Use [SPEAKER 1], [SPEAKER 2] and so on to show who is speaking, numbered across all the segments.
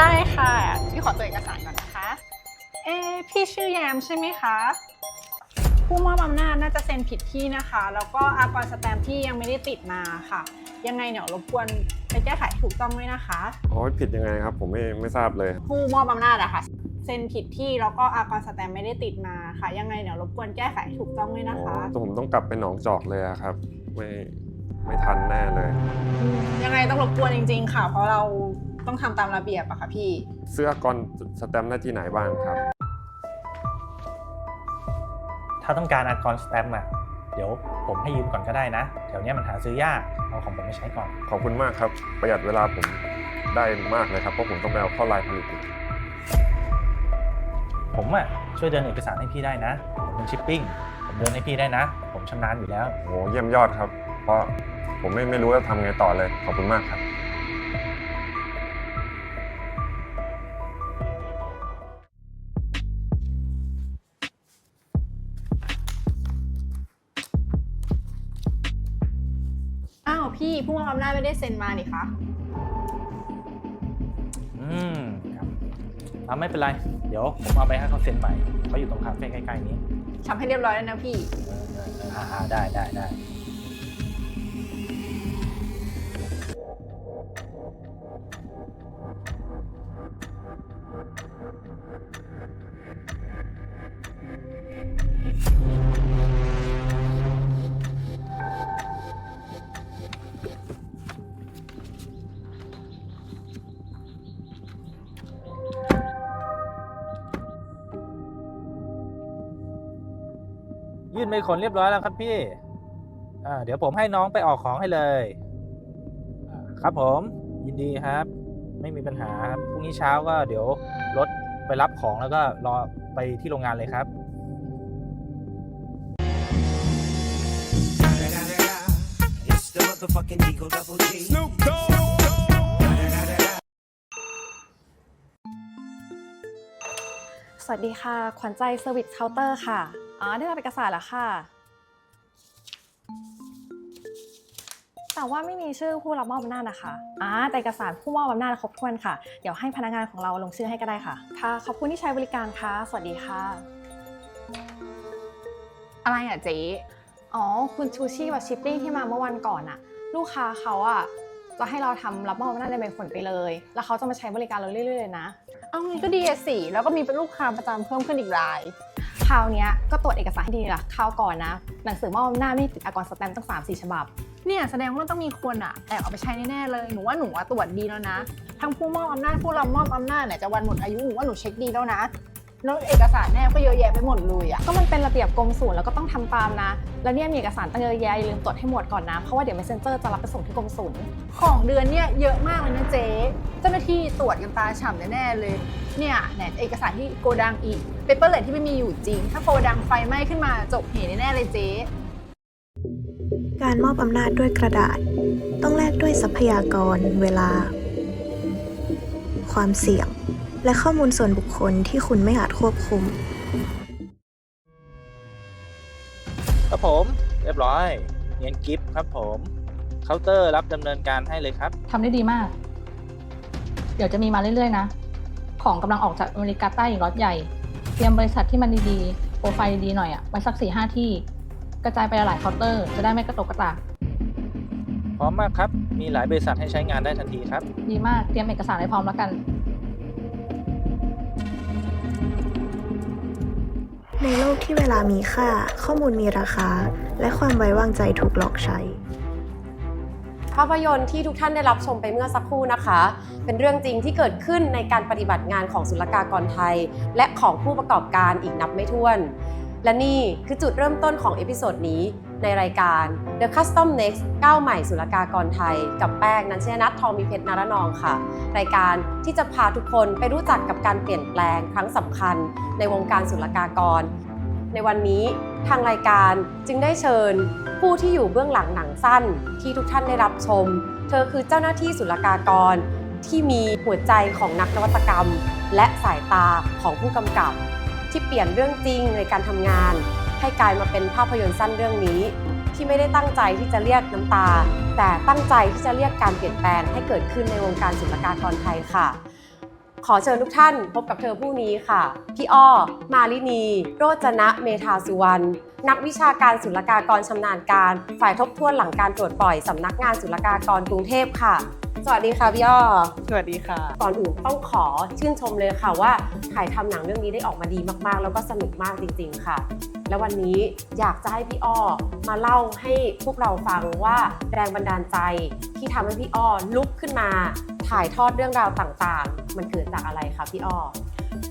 [SPEAKER 1] ได้ค่ะ พี่ขอตัวเอกสารก่อนนะคะ เอ๊ะพี่ชื่อแยมใช่ไหมคะ ผู้มอบอำนาจน่าจะเซ็นผิดที่นะคะ แล้วก็อากรสแตมป์ที่ยังไม่ได้ติดมาค่ะ ยังไงเนี่ยรบกวนไปแก้ไขให้ถูกต้องด้วยนะคะ
[SPEAKER 2] โอ้ยผิดยังไงครับ ผมไม่ไม่ทราบเลย
[SPEAKER 1] ผู้มอบอำนาจอะค่ะเซ็นผิดที่แล้วก็อากรสแตมป์ไม่ได้ติดมาค่ะ ยังไงเนี่ยรบกวนแก้ไขให้ถูกต้องด้วยนะ
[SPEAKER 2] อ๋อ
[SPEAKER 1] คะ
[SPEAKER 2] แต่ผมต้องกลับไปหนองจอกเลยอะครับ ไม่ไม่ทันแน่เลย
[SPEAKER 1] ยังไงต้องรบกวนจริง ๆ ค่ะ เพราะเรา ต้องทำตามระเบียบอะค่ะพี่
[SPEAKER 2] เสื้อกรสแตมป์หน้าที่ไหนบ้างครับ
[SPEAKER 3] ถ้าต้องการอากรสแตมป์อะเดี๋ยวผมให้ยืมก่อนก็ได้นะแถวเนี้ยมันหาซื้อยากเอาของผมไปใช้ก่อน
[SPEAKER 2] ขอบคุณมากครับ ประหยัดเวลาผมได้มากเลยครับ เพราะผมต้องไปเอาเข้าลายผลิตอีก
[SPEAKER 3] ผมอะช่วยเดินเอกสารให้พี่ได้นะผมเป็นชิปปิ้งผมเดินให้พี่ได้นะ ผมชำนาญอยู่แล้ว
[SPEAKER 2] โอ้เยี่ยมยอดครับ เพราะผมไม่ไม่รู้จะทำไงต่อเลย ขอบคุณมากครับ
[SPEAKER 1] ไม่ได้เซ็นมานี่คะ
[SPEAKER 3] อืมครับอ่าไม่เป็นไร เดี๋ยวผมเอาไปให้เขาเซ็นใหม่เขาอยู่ตรงคาเฟ่ใกล้ๆนี้
[SPEAKER 1] ทำให้เรียบร้อยแล้วนะพี่
[SPEAKER 3] เออเออเอออ่าอ่าได้ได้ได้ ยื่นใบขนเรียบร้อยแล้วครับพี่อ่าเดี๋ยวผมให้น้องไปออกของให้เลย ครับผมยินดีครับ ไม่มีปัญหาครับพรุ่งนี้เช้าก็เดี๋ยวรถไปรับของแล้วก็รอไปที่โรงงานเลยครับ
[SPEAKER 4] It's the motherfucking Eagle Double G. Snoop
[SPEAKER 5] สวัสดีค่ะ ขวัญใจเซอร์วิสเคาน์เตอร์ค่ะ อ๋อได้รับเอกสารแล้วค่ะ แต่ว่าไม่มีชื่อผู้รับมอบอำนาจนะคะอ่าแต่เอกสารผู้มอบอำนาจครบถ้วนค่ะ เดี๋ยวให้พนักงานของเราลงชื่อให้ก็ได้ค่ะ ค่ะ ขอบคุณที่ใช้บริการค่ะ สวัสดีค่ะ
[SPEAKER 1] อะไรอะเจ๊
[SPEAKER 5] อ๋อ คุณชูชีวัชิปปิ้งที่มาเมื่อวันก่อนอะลูกค้าเขาอะจะให้เราทำรับมอบอำนาจในใบขนไปเลย แล้วเขาจะมาใช้บริการเราเรื่อยๆเลยนะ
[SPEAKER 1] เอางี้ก็ดีอะสิแล้วก็มีเป็นลูกค้าประจำเพิ่มขึ้นอีกราย
[SPEAKER 5] คราวเนี้ยก็ตรวจเอกสารให้ดีล่ะคราวก่อนนะ หนังสือมอบอำนาจไม่ติดอากรสแตมป์ตั้ง3 4 ฉบับ
[SPEAKER 1] เนี่ยแสดงว่าต้องมีคนอะแอบเอาไปใช้แน่ๆเลย หนูว่าหนูอะตรวจดีแล้วนะ ทั้งผู้มอบอำนาจผู้รับมอบอำนาจเนี่ยจะวันหมดอายุหนูว่าหนูเช็คดีแล้วนะ แล้วเอกสารแนบก็เยอะแยะไปหมดเลยอะ
[SPEAKER 5] ก็มันเป็นระเบียบกรมศูนย์แล้วก็ต้องทำตามนะ แล้วเนี่ยมีเอกสารตั้งเยอะแยะอย่าลืมตรวจให้หมดก่อนนะ เพราะว่าเดี๋ยว messenger จะรับไปส่งที่กรมศูนย์
[SPEAKER 1] ของเดือนเนี่ยเยอะมากเลยนะเจ๊เจ้าหน้าที่ตรวจกันตาฉ่ำแน่ๆเลย เนี่ยแหนเอกสารที่โกดังอีกเปเปอร์เลทที่ไม่มีอยู่จริง ถ้าโกดังไฟไหม้ขึ้นมาจบเหตุแน่ๆเลยเจ๊
[SPEAKER 6] การมอบอำนาจด้วยกระดาษ ต้องแลกด้วยทรัพยากร เวลา ความเสี่ยง และข้อมูลส่วนบุคคลที่คุณไม่อาจควบคุม
[SPEAKER 3] ครับผมเรียบร้อยเงินกิฟต์ครับผมเคาน์เตอร์รับดำเนินการให้เลยครับ
[SPEAKER 7] ทำได้ดีมาก เดี๋ยวจะมีมาเรื่อยๆนะ ของกำลังออกจากอเมริกาใต้อีกล็อตใหญ่ เตรียมบริษัทที่มันดีๆ โปรไฟล์ดีๆหน่อยอะไว้สักสี่ห้าที่ กระจายไปหลายเคาน์เตอร์ จะได้ไม่กระตกกระตาก
[SPEAKER 3] พร้อมมากครับ มีหลายบริษัทให้ใช้งานได้ทันทีครับ
[SPEAKER 7] ดีมาก เตรียมเอกสารให้พร้อมแล้วกัน
[SPEAKER 6] ในโลกที่เวลามีค่า ข้อมูลมีราคา และความไว้วางใจถูกหลอกใช้
[SPEAKER 8] ภาพยนตร์ที่ทุกท่านได้รับชมไปเมื่อสักครู่นะคะ เป็นเรื่องจริงที่เกิดขึ้นในการปฏิบัติงานของศุลกากรไทย และของผู้ประกอบการอีกนับไม่ถ้วน และนี่คือจุดเริ่มต้นของเอพิโซดนี้ ในรายการ The Custom Next ก้าวใหม่ศุลกากรไทย กับแป้งนันชยนัททองมีเพชรนารนองค่ะ รายการที่จะพาทุกคนไปรู้จักกับการเปลี่ยนแปลงครั้งสำคัญ ในวงการศุลกากร ในวันนี้ทางรายการจึงได้เชิญผู้ที่อยู่เบื้องหลังหนังสั้นที่ทุกท่านได้รับชม เธอคือเจ้าหน้าที่ศุลกากรที่มีหัวใจของนักนวัตกรรม และสายตาของผู้กำกับ ที่เปลี่ยนเรื่องจริงในการทำงาน ให้กลายมาเป็นภาพยนตร์สั้นเรื่องนี้ ที่ไม่ได้ตั้งใจที่จะเรียกน้ำตา แต่ตั้งใจที่จะเรียกการเปลี่ยนแปลงให้เกิดขึ้นในวงการศุลกากรไทยค่ะ ขอเชิญทุกท่านพบกับเธอผู้นี้ค่ะ พี่อ้อ มาลินี โรจนะ เมธาสุวรรณนักวิชาการศุลกากรชำนาญการ ฝ่ายทบทวนหลังการตรวจปล่อยสำนักงานศุลกากรกรุงเทพค่ะ สวัสดีค่ะพี่อ้อ
[SPEAKER 9] สวัสดีค่ะ
[SPEAKER 8] ก่อนอื่นต้องขอชื่นชมเลยค่ะว่าถ่ายทำหนังเรื่องนี้ได้ออกมาดีมากๆ แล้วก็สนุกมากจริง ๆ ค่ะ แล้ววันนี้อยากจะให้พี่อ้อมาเล่าให้พวกเราฟังว่าแรงบันดาลใจที่ทำให้พี่อ้อลุกขึ้นมา ถ่ายทอดเรื่องราวต่างๆ มันเกิดจากอะไรคะพี่อ้อ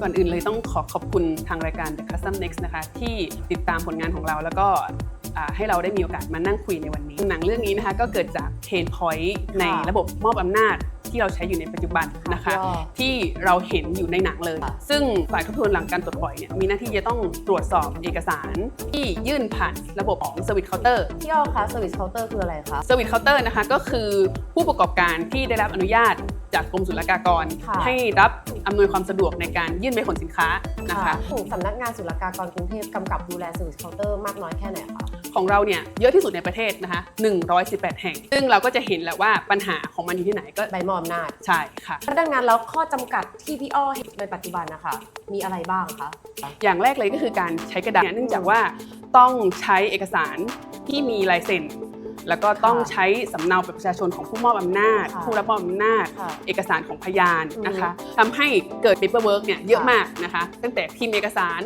[SPEAKER 9] ก่อนอื่นเลยต้องขอขอบคุณทางรายการ The Custom Next นะคะ ที่ติดตามผลงานของเราแล้วก็อ่า ให้เราได้มีโอกาสมานั่งคุยในวันนี้ หนังเรื่องนี้นะคะก็เกิดจากเพนพอยต์ในระบบมอบอำนาจที่เราใช้อยู่ในปัจจุบันนะคะ
[SPEAKER 8] พี่อ้อ
[SPEAKER 9] ที่เราเห็นอยู่ในหนังเลย
[SPEAKER 8] ค่ะ
[SPEAKER 9] ซึ่งฝ่ายทบทวนหลังการตรวจปล่อยเนี่ยมีหน้าที่จะต้องตรวจสอบเอกสาร ที่ยื่นผ่านระบบของ Service Counter
[SPEAKER 8] พี่อ้อคะ Service Counter คืออะไรคะ
[SPEAKER 9] Service Counter นะคะก็คือผู้ประกอบการที่ได้รับอนุญาตจากกรมศุลกากร
[SPEAKER 8] ค่ะ
[SPEAKER 9] ให้รับอำนวยความสะดวกในการยื่นใบขนสินค้านะคะ
[SPEAKER 8] ของสำนักงานศุลกากรกรุงเทพกำกับดูแล Service Counter มากน้อยแค่ไหนคะ
[SPEAKER 9] ของเราเนี่ยเยอะที่สุดในประเทศนะคะ118 แห่ง ซึ่งเราก็จะเห็นแหละว่าปัญหาของมันอยู่ที่ไหนก็
[SPEAKER 8] ใบมอบอำนาจ
[SPEAKER 9] ใช่ค่ะ
[SPEAKER 8] ดังนั้นแล้วข้อจำกัดที่พี่อ้อเห็นในปัจจุบันนะคะมีอะไรบ้างคะ
[SPEAKER 9] อย่างแรกเลยก็คือการใช้กระดาษเนื่องจากว่าต้องใช้เอกสารที่มีลายเซ็น แล้วก็ต้องใช้สำเนาบัตรประชาชนของผู้มอบอำนาจ
[SPEAKER 8] ค่ะ
[SPEAKER 9] ผู้รับมอบอำนาจ
[SPEAKER 8] ค่ะ
[SPEAKER 9] เอกสารของพยานนะคะ
[SPEAKER 8] อือฮึ
[SPEAKER 9] ทำให้เกิด paperwork เนี่ยเยอะ
[SPEAKER 8] ค่ะ
[SPEAKER 9] มากนะคะ ตั้งแต่พิมพ์เอกสาร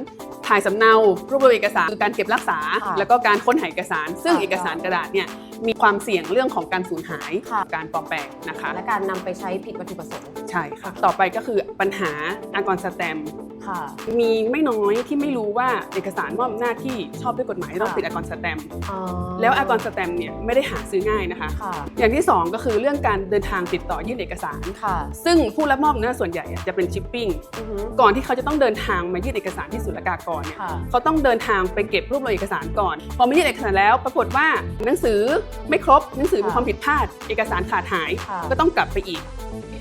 [SPEAKER 9] ถ่ายสำเนารวบรวมเอกสารคือการเก็บรักษา
[SPEAKER 8] ค่ะ
[SPEAKER 9] แล้วก็การค้นหาเอกสาร ซึ่ง
[SPEAKER 8] ค่ะ
[SPEAKER 9] เอกสารกระดาษเนี่ย มีความเสี่ยงเรื่องของการสูญหาย
[SPEAKER 8] ค่ะ
[SPEAKER 9] การปลอมแปลงนะคะ
[SPEAKER 8] และการนำไปใช้ผิดวัตถุประสงค์
[SPEAKER 9] ใช่ค่ะ ต่อไปก็คือปัญหาอากรสแตมป์
[SPEAKER 8] ค่ะ
[SPEAKER 9] มีไม่น้อยที่ไม่รู้ว่าเอกสารมอบอำนาจที่ชอบด้วยกฎหมายต้อง
[SPEAKER 8] ค่ะ
[SPEAKER 9] ติดอากรสแตมป์
[SPEAKER 8] อ๋อ
[SPEAKER 9] แล้วอากรสแตมป์เนี่ยไม่ได้หาซื้อง่ายนะคะ
[SPEAKER 8] ค่ะ
[SPEAKER 9] อย่างที่2ก็คือเรื่องการเดินทางติดต่อยื่นเอกสาร
[SPEAKER 8] ค่ะ
[SPEAKER 9] ซึ่งผู้รับมอบอำนาจส่วนใหญ่อะจะเป็นชิปปิ้ง
[SPEAKER 8] อือฮึ
[SPEAKER 9] ก่อนที่เขาจะต้องเดินทางมายื่นเอกสารที่ศุลกากรเนี่ย
[SPEAKER 8] ค่ะ
[SPEAKER 9] เขาต้องเดินทางไปเก็บรวบรวมเอกสารก่อน พอมายื่นเอกสารแล้ว ปรากฏว่าหนังสือไม่ครบหนังสือมี
[SPEAKER 8] ค่ะ
[SPEAKER 9] ความผิดพลาด เอกสารขาดหาย
[SPEAKER 8] ค่ะ
[SPEAKER 9] ก็ต้องกลับไปอีก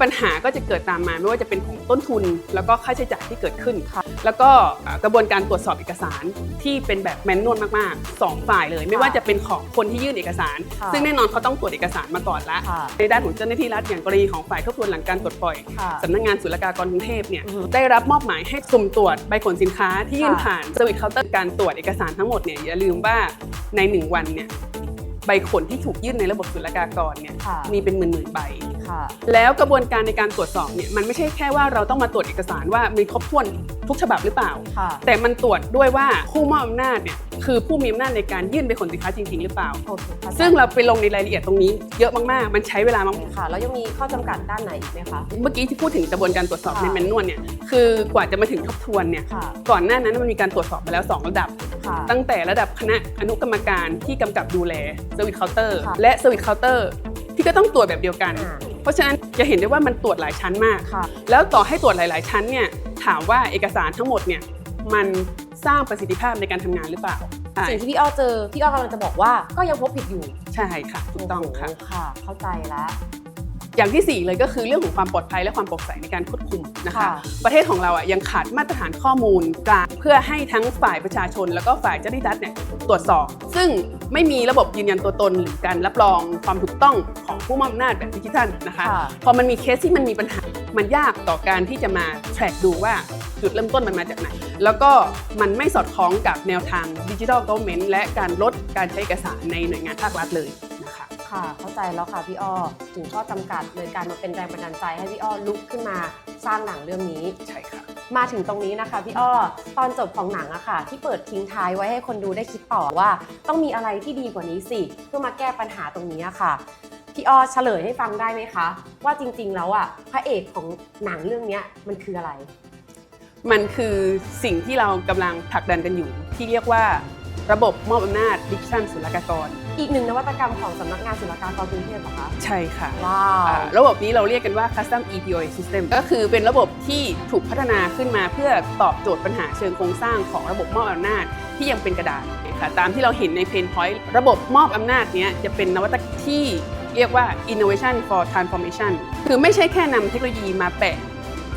[SPEAKER 9] ปัญหาก็จะเกิดตามมาไม่ว่าจะเป็นของต้นทุน แล้วก็ค่าใช้จ่ายที่เกิดขึ้น
[SPEAKER 8] ค่ะ
[SPEAKER 9] แล้วก็อ่ากระบวนการตรวจสอบเอกสารที่เป็นแบบแมนนวลมากๆสองฝ่ายเลย ไม่ว่าจะเป็นของคนที่ยื่นเอกสาร
[SPEAKER 8] ค่ะ
[SPEAKER 9] ซึ่งแน่นอนเขาต้องตรวจเอกสารมาก่อนละ
[SPEAKER 8] ค่ะ
[SPEAKER 9] ในด้านของเจ้าหน้าที่รัฐอย่างกรณีของฝ่ายทบทวนหลังการตรวจปล่อย
[SPEAKER 8] ค่ะ
[SPEAKER 9] สำนักงานศุลกากรกรุงเทพเนี่ย
[SPEAKER 8] อือฮึ
[SPEAKER 9] ได้รับมอบหมายให้สุ่มตรวจใบขนสินค้าที่ยื่น
[SPEAKER 8] ค่ะ
[SPEAKER 9] ผ่านสวิตเคาน์เตอร์การตรวจเอกสารทั้งหมดเนี่ยอย่าลืมว่าในหนึ่งวันเนี่ย ใบขนที่ถูกยื่นในระบบศุลกากรเนี่ย
[SPEAKER 8] ค่ะ
[SPEAKER 9] มีเป็นหมื่นๆใบ
[SPEAKER 8] ค่ะ
[SPEAKER 9] แล้วกระบวนการในการตรวจสอบเนี่ยมันไม่ใช่แค่ว่าเราต้องมาตรวจเอกสารว่ามีครบถ้วนทุกฉบับหรือเปล่า
[SPEAKER 8] ค่ะ
[SPEAKER 9] แต่มันตรวจด้วยว่าผู้มอบอำนาจเนี่ยคือผู้มีอำนาจในการยื่นใบขนสินค้าจริง ๆ หรือเปล่า
[SPEAKER 8] โอเคข้ใจ
[SPEAKER 9] ซึ่งเราไปลงในรายละเอียดตรงนี้เยอะมากๆ มันใช้เวลามาก
[SPEAKER 8] ค่ะ แล้วยังมีข้อจำกัดด้านไหนอีกไหมคะ
[SPEAKER 9] เมื่อกี้ที่พูดถึงกระบวนการตรวจสอบ
[SPEAKER 8] ค่ะ
[SPEAKER 9] ในแมนนวลเนี่ย คือกว่าจะมาถึงทบทวนเนี่ย
[SPEAKER 8] ค่ะ
[SPEAKER 9] ก่อนหน้านั้นมันมีการตรวจสอบมาแล้ว 2 ระดับ
[SPEAKER 8] ค่ะ
[SPEAKER 9] ตั้งแต่ระดับคณะอนุกรรมการที่กำกับดูแลสวิตเคาน์เตอร์
[SPEAKER 8] ค่ะ
[SPEAKER 9] และสวิตเคาน์เตอร์ ที่ก็ต้องตรวจแบบเดียวกัน
[SPEAKER 8] อ่า
[SPEAKER 9] เพราะฉะนั้นจะเห็นได้ว่ามันตรวจหลายชั้นมาก
[SPEAKER 8] ค่ะ
[SPEAKER 9] แล้วต่อให้ตรวจหลาย ๆ ชั้นเนี่ยถามว่าเอกสารทั้งหมดเนี่ยมันสร้างประสิทธิภาพในการทำงานหรือเปล่าใช่
[SPEAKER 8] สิ่งที่พี่อ้อเจอ พี่อ้อกำลังจะบอกว่าก็ยังพบผิดอยู่
[SPEAKER 9] ใช่ค่ะถูกต้องค่ะ
[SPEAKER 8] โโหค่ะเข้าใจแล้ว
[SPEAKER 9] อย่างที่ 4 เลยก็คือเรื่องของความปลอดภัยและความโปร่งใสในการควบคุมนะคะ
[SPEAKER 8] ค่ะ
[SPEAKER 9] ประเทศของเราอะยังขาดมาตรฐานข้อมูลกลางเพื่อให้ทั้งฝ่ายประชาชน แล้วก็ฝ่ายเจ้าหน้าที่รัฐเนี่ยตรวจสอบ ซึ่งไม่มีระบบยืนยันตัวตนหรือการรับรองความถูกต้องของผู้มอบอำนาจแบบดิจิทัลนะคะ
[SPEAKER 8] ค่ะ
[SPEAKER 9] พอมันมีเคสที่มันมีปัญหา มันยากต่อการที่จะมาแทร็กดูว่าจุดเริ่มต้นมันมาจากไหน แล้วก็มันไม่สอดคล้องกับแนวทางดิจิทัล g o v e r n m e n t และการลดการใช้เอกสารในหน่วยงานภาครัฐเลยนะ คะ
[SPEAKER 8] ค่ะ เข้าใจแล้วค่ะพี่อ้อถึงข้อจำกัดเลยการมาเป็นแรงบันดาลใจให้พี่อ้อลุกขึ้นมาสร้างหนังเรื่องนี้
[SPEAKER 9] ใช่ค่ะ
[SPEAKER 8] มาถึงตรงนี้นะคะพี่อ้อตอนจบของหนังอะค่ะ ที่เปิดทิ้งท้ายไว้ให้คนดูได้คิดต่อว่า ต้องมีอะไรที่ดีกว่านี้สิ เพื่อมาแก้ปัญหาตรงนี้อะค่ะพี่อ้อเฉลยให้ฟังได้ไหมคะ ว่าจริงๆแล้วอะพระเอกของหนังเรื่องเนี้ยมันคืออะไร
[SPEAKER 9] มันคือสิ่งที่เรากำลังผลักดันกันอยู่ ที่เรียกว่า ระบบมอบอำนาจดิจิทัลศุลกากร
[SPEAKER 8] อีกหนึ่งนวัตกรรมของสำนักงานศุลกากรกรุงเทพเหรอคะ
[SPEAKER 9] ใช่ค่ะ
[SPEAKER 8] ว้าว
[SPEAKER 9] อ่าระบบนี้เราเรียกกันว่า Custom EPOA System ก็คือเป็นระบบที่ถูกพัฒนาขึ้นมาเพื่อตอบโจทย์ปัญหาเชิงโครงสร้างของระบบมอบอำนาจที่ยังเป็นกระดาษค่ะตามที่เราเห็นใน Pain Point ระบบมอบอำนาจเนี้ยจะเป็นนวัตกรรมที่เรียกว่า Innovation for Transformation คือไม่ใช่แค่นำเทคโนโลยีมาแปะ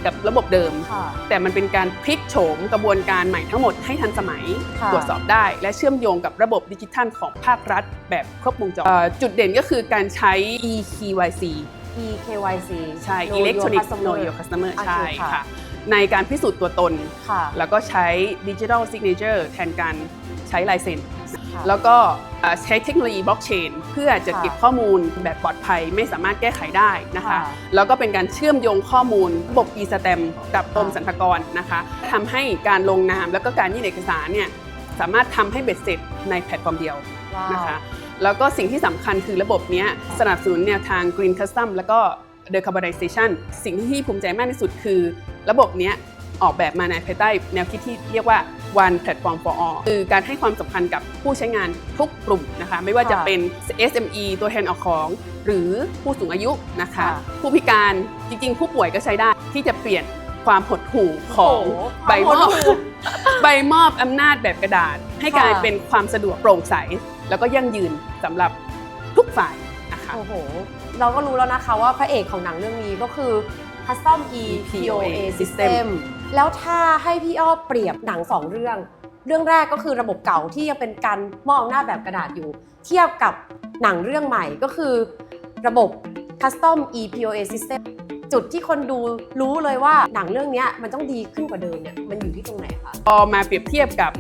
[SPEAKER 9] กับระบบเดิม
[SPEAKER 8] ค่ะ
[SPEAKER 9] แต่มันเป็นการพลิกโฉมกระบวนการใหม่ทั้งหมดให้ทันสมัย
[SPEAKER 8] ค่ะ
[SPEAKER 9] ตรวจสอบได้ และเชื่อมโยงกับระบบดิจิทัลของภาครัฐ แบบครบวงจรเอ่อจุดเด่นก็คือการใช้ eKYC
[SPEAKER 8] EKYC
[SPEAKER 9] ใช่
[SPEAKER 8] Know Your
[SPEAKER 9] Electronic
[SPEAKER 8] Customer
[SPEAKER 9] Know Your Customer
[SPEAKER 8] โอเค
[SPEAKER 9] ใช่
[SPEAKER 8] ค่ะ
[SPEAKER 9] ค่ะ ในการพิสูจน์ตัวตน
[SPEAKER 8] ค่ะ
[SPEAKER 9] แล้วก็ใช้ Digital Signature แทนการใช้ลายเซ็น
[SPEAKER 8] ค่ะ
[SPEAKER 9] แล้วก็เอ่อใช้เทคโนโลยีบล็อกเชนเพื่อจะ
[SPEAKER 8] ค่ะ
[SPEAKER 9] เก็บข้อมูลแบบปลอดภัยไม่สามารถแก้ไขได้นะคะ
[SPEAKER 8] ค่ะ
[SPEAKER 9] แล้วก็เป็นการเชื่อมโยงข้อมูลระบบ e-stamp กับกรมสรรพากรนะคะทำให้การลงนามแล้วก็การยื่นเอกสารเนี่ยสามารถทำให้เบ็ดเสร็จในแพลตฟอร์มเดียว
[SPEAKER 8] ว้าว
[SPEAKER 9] นะคะแล้วก็สิ่งที่สำคัญคือระบบเนี้ยสนับสนุนแนวทาง Green Custom แล้วก็ Decarbonization สิ่งที่ภูมิใจมากที่สุดคือ ระบบเนี้ยออกแบบมาในภายใต้แนวคิดที่เรียกว่า One Platform for All คือการให้ความสำคัญกับผู้ใช้งานทุกกลุ่มนะคะ ไม่ว่าจะ
[SPEAKER 8] ค่ะ
[SPEAKER 9] เป็น SME ตัวแทนออกของ หรือผู้สูงอายุนะคะ
[SPEAKER 8] ค่ะ
[SPEAKER 9] ผู้พิการจริงๆ ผู้ป่วยก็ใช้ได้ที่จะเปลี่ยนความหดหู่ของ
[SPEAKER 8] โอ้โห
[SPEAKER 9] ใบมอบ
[SPEAKER 8] ความหดหู่
[SPEAKER 9] ใบมอบอำนาจแบบกระดาษ ให้กลาย
[SPEAKER 8] ค่ะ
[SPEAKER 9] เป็นความสะดวกโปร่งใส แล้วก็ยั่งยืนสำหรับทุกฝ่ายนะคะ
[SPEAKER 8] โอ้โห เราก็รู้แล้วนะคะว่าพระเอกของหนังเรื่องนี้ก็คือ Custom E POA System แล้วถ้าให้พี่อ้อเปรียบหนังสองเรื่อง เรื่องแรกก็คือระบบเก่าที่ยังเป็นการมอบอำนาจแบบกระดาษอยู่ เทียบกับหนังเรื่องใหม่ก็คือ ระบบ Custom E POA System จุดที่คนดูรู้เลยว่าหนังเรื่องเนี้ยมันต้องดีขึ้นกว่าเดิมเนี่ยมันอยู่ที่ตรงไหนคะ
[SPEAKER 9] พอมาเปรียบเทียบกับ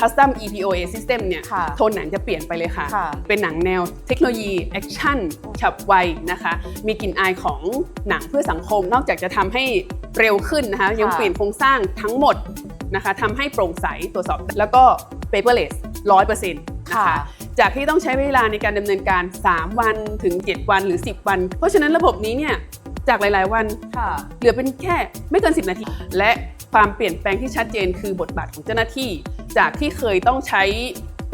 [SPEAKER 9] Custom EPOA System เนี่ย
[SPEAKER 8] ค่ะ
[SPEAKER 9] โทนหนังจะเปลี่ยนไปเลยค่ะ
[SPEAKER 8] ค่ะ
[SPEAKER 9] เป็นหนังแนวเทคโนโลยีแอคชั่นฉับไวนะคะ มีกลิ่นอายของหนังเพื่อสังคม นอกจากจะทำให้เร็วขึ้นนะคะยังเปลี่ยนโครงสร้างทั้งหมดนะคะทำให้โปร่งใสตรวจสอบ แล้วก็ paperless 100%นะคะ
[SPEAKER 8] ค่ะ
[SPEAKER 9] จากที่ต้องใช้เวลาในการดำเนินการ 3 วันถึง 7 วันหรือ 10 วัน เพราะฉะนั้นระบบนี้เนี่ยจากหลาย ๆ วัน
[SPEAKER 8] ค่ะ
[SPEAKER 9] เหลือเป็นแค่ไม่เกิน 10 นาที และความเปลี่ยนแปลงที่ชัดเจนคือบทบาทของเจ้าหน้าที่ จากที่เคยต้องใช้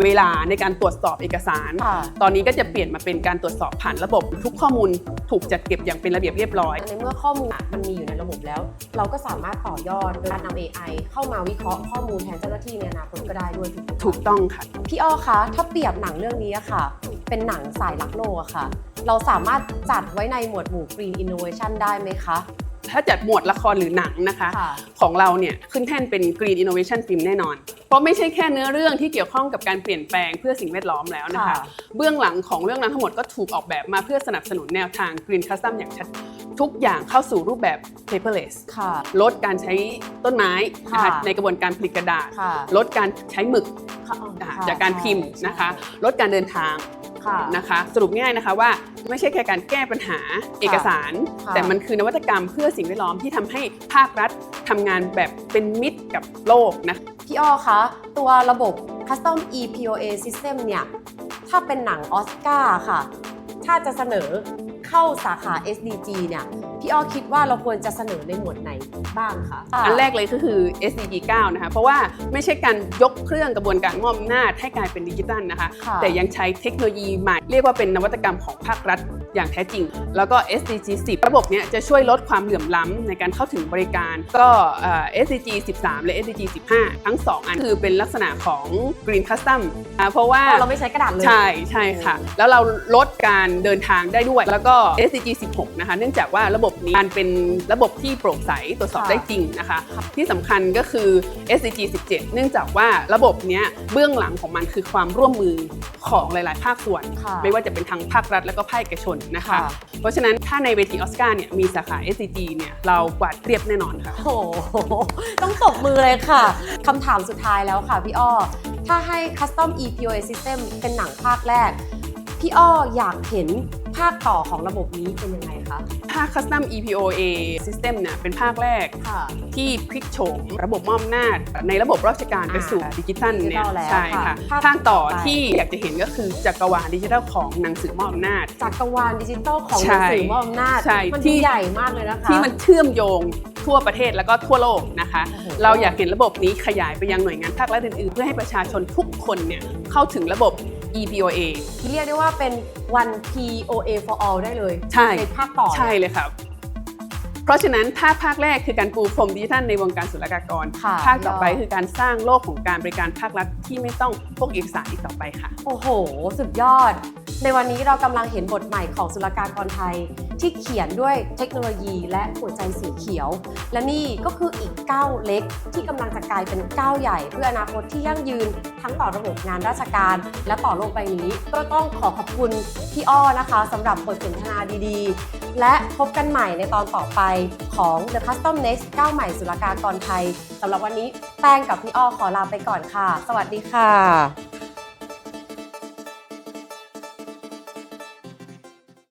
[SPEAKER 9] เวลาในการตรวจสอบเอกสาร
[SPEAKER 8] ค่ะ
[SPEAKER 9] ตอนนี้ก็จะเปลี่ยนมาเป็นการตรวจสอบผ่านระบบ ทุกข้อมูลถูกจัดเก็บอย่างเป็นระเบียบเรียบร้อย
[SPEAKER 8] ในเมื่อข้อมูลมันมีอยู่ในระบบแล้ว เราก็สามารถต่อยอดโดยการนำ AI เข้ามาวิเคราะห์ข้อมูลแทนเจ้าหน้าที่ในอนาคตก็ได้ด้วยถูกไหมคะ
[SPEAKER 9] ถูกต้องค่ะ
[SPEAKER 8] พี่อ้อคะถ้าเปรียบหนังเรื่องนี้อะค่ะ เป็นหนังสายรักโลกอะค่ะ เราสามารถจัดไว้ในหมวดหมู่ Green Innovation ได้ไหมคะ
[SPEAKER 9] ถ้าจัดหมวดละครหรือหนังนะคะ
[SPEAKER 8] ค่ะ
[SPEAKER 9] ของเราเนี่ยขึ้นแท่นเป็น Green Innovation Film แน่นอน เพราะไม่ใช่แค่เนื้อเรื่องที่เกี่ยวข้องกับการเปลี่ยนแปลงเพื่อสิ่งแวดล้อมแล้วนะคะ
[SPEAKER 8] ค่ะ
[SPEAKER 9] เบื้องหลังของเรื่องนั้นทั้งหมดก็ถูกออกแบบมาเพื่อสนับสนุนแนวทาง Green Custom อย่างชัดทุกอย่างเข้าสู่รูปแบบ paperless
[SPEAKER 8] ค่ะ
[SPEAKER 9] ลดการใช้ต้นไม้นะคะ
[SPEAKER 8] ค่ะ
[SPEAKER 9] ในกระบวนการผลิตกระดาษ
[SPEAKER 8] ค่ะ
[SPEAKER 9] ลดการใช้หมึก
[SPEAKER 8] ค่ะ
[SPEAKER 9] อ่า
[SPEAKER 8] ค่ะ
[SPEAKER 9] จากการพิมพ์
[SPEAKER 8] ใช่
[SPEAKER 9] นะคะ ลดการเดินทาง
[SPEAKER 8] ค่ะ
[SPEAKER 9] นะคะสรุปง่ายๆนะคะว่าไม่ใช่แค่การแก้ปัญหาเอกสาร
[SPEAKER 8] ค่ะ
[SPEAKER 9] แต่มันคือนวัตกรรมเพื่อสิ่งแวดล้อมที่ทำให้ภาครัฐทำงานแบบเป็นมิตรกับโลกนะคะ
[SPEAKER 8] พี่อ้อคะตัวระบบ Custom EPOA System เนี่ยถ้าเป็นหนังออสการ์ค่ะ ถ้าจะเสนอ เข้าสาขา SDG เนี่ยพี่อ้อคิดว่าเราควรจะเสนอในหมวดไหนบ้างคะ
[SPEAKER 9] อันแรกเลยก็คือ SDG 9 นะคะ เพราะว่าไม่ใช่การยกเครื่องกระบวนการมอบอำนาจให้กลายเป็นดิจิทัลนะคะ
[SPEAKER 8] ค่ะ
[SPEAKER 9] แต่ยังใช้เทคโนโลยีใหม่เรียกว่าเป็นนวัตกรรมของภาครัฐ อย่างแท้จริง แล้วก็ SDG 10 ระบบเนี้ยจะช่วยลดความเหลื่อมล้ำในการเข้าถึงบริการ ก็เอ่อ SDG 13 และ SDG 15 ทั้ง 2 อันคือเป็นลักษณะของ Green Custom อ่าเพราะว่า
[SPEAKER 8] อ๋อเราไม่ใช้กระดาษเลย
[SPEAKER 9] ใช่ใช่ค่ะ แล้วเราลดการเดินทางได้ด้วย แล้วก็ SDG 16 นะคะ เนื่องจากว่าระบบนี้มันเป็นระบบที่โปร่งใสตรวจสอบ
[SPEAKER 8] ค่ะ
[SPEAKER 9] ได้จริงนะคะ ที่สำคัญก็คือ SDG 17 เนื่องจากว่าระบบเนี้ยเบื้องหลังของมันคือความร่วมมือของหลาย ๆ ภาคส่วน
[SPEAKER 8] ค่ะ
[SPEAKER 9] ไม่ว่าจะเป็นทางภาครัฐและก็ภาคเอกชนนะคะ
[SPEAKER 8] ค่ะ
[SPEAKER 9] เพราะฉะนั้นถ้าในเวทีออสการ์เนี่ยมีสาขา SDG เนี่ยเรากวาดเรียบแน่นอนค่ะ
[SPEAKER 8] โอ้โห ต้องตบมือเลยค่ะคำถามสุดท้ายแล้วค่ะพี่อ้อ ถ้าให้ Custom EPOA System เป็นหนังภาคแรก พี่อ้ออยากเห็น ภาคต่อของระบบนี้เป็นยังไงคะ
[SPEAKER 9] ภาค Custom EPOA System เนี่ยเป็นภาคแรก
[SPEAKER 8] ค่ะ
[SPEAKER 9] ที่พลิกโฉมระบบมอบอำนาจในระบบราชการไปสู่
[SPEAKER 8] อ่า
[SPEAKER 9] ดิจิทัล
[SPEAKER 8] ดิจิ
[SPEAKER 9] เนี่
[SPEAKER 8] ทั
[SPEAKER 9] ย
[SPEAKER 8] ลแล้ว
[SPEAKER 9] ใช่
[SPEAKER 8] ค่ะ
[SPEAKER 9] ค่ะ
[SPEAKER 8] ภาค
[SPEAKER 9] ภาคต่อ
[SPEAKER 8] ต่อไป
[SPEAKER 9] ที่อยากจะเห็นก็คือจักรวาลดิจิทัลของหนังสือมอบอำนาจ
[SPEAKER 8] จักรวาลดิจิตอลของห
[SPEAKER 9] ใช่
[SPEAKER 8] นังสือมอบอำนาจ
[SPEAKER 9] ใช่
[SPEAKER 8] มัน
[SPEAKER 9] ที่
[SPEAKER 8] ใหญ่มากเลยนะคะ
[SPEAKER 9] ที่มันเชื่อมโยงทั่วประเทศแล้วก็ทั่วโลกนะคะ
[SPEAKER 8] โอ้โห
[SPEAKER 9] เราอยากเห็นระบบนี้ขยายไปยังหน่วยงานภาครัฐอื่นๆ เพื่อให้ประชาชนทุกคนเนี่ยเข้าถึงระบบ EPOA
[SPEAKER 8] เรียกได้ว่าเป็น one POA for all ได้เลย
[SPEAKER 9] ใช่
[SPEAKER 8] ภาคต่อ
[SPEAKER 9] ใช่เลยครับ เพราะฉะนั้นถ้าภาคแรกคือการปูพรมดิจิทัลในวงการศุลกากร
[SPEAKER 8] ค่ะ
[SPEAKER 9] ภาคต่อไปคือการสร้างโลกของการบริการภาครัฐที่ไม่ต้องพกเอกสารอีกต่อไปค่ะ
[SPEAKER 8] โอ้โห สุดยอด ในวันนี้เรากำลังเห็นบทใหม่ของศุลกากรไทย ที่เขียนด้วยเทคโนโลยีและหัวใจสีเขียว และนี่ก็คืออีกก้าวเล็กที่กำลังจะกลายเป็นก้าวใหญ่ เพื่ออนาคตที่ยั่งยืนทั้งต่อระบบงานราชการ และต่อโลกใบนี้ ก็ต้องขอขอบคุณพี่อ้อนะคะสำหรับบทสนทนาดีๆ และพบกันใหม่ในตอนต่อไปของ The Custom Next ก้าวใหม่สุลกากรไทยสำหรับวันนี้แป้งกับพี่อ้อขอลาไปก่อนค่ะ สวัสดีค่ะ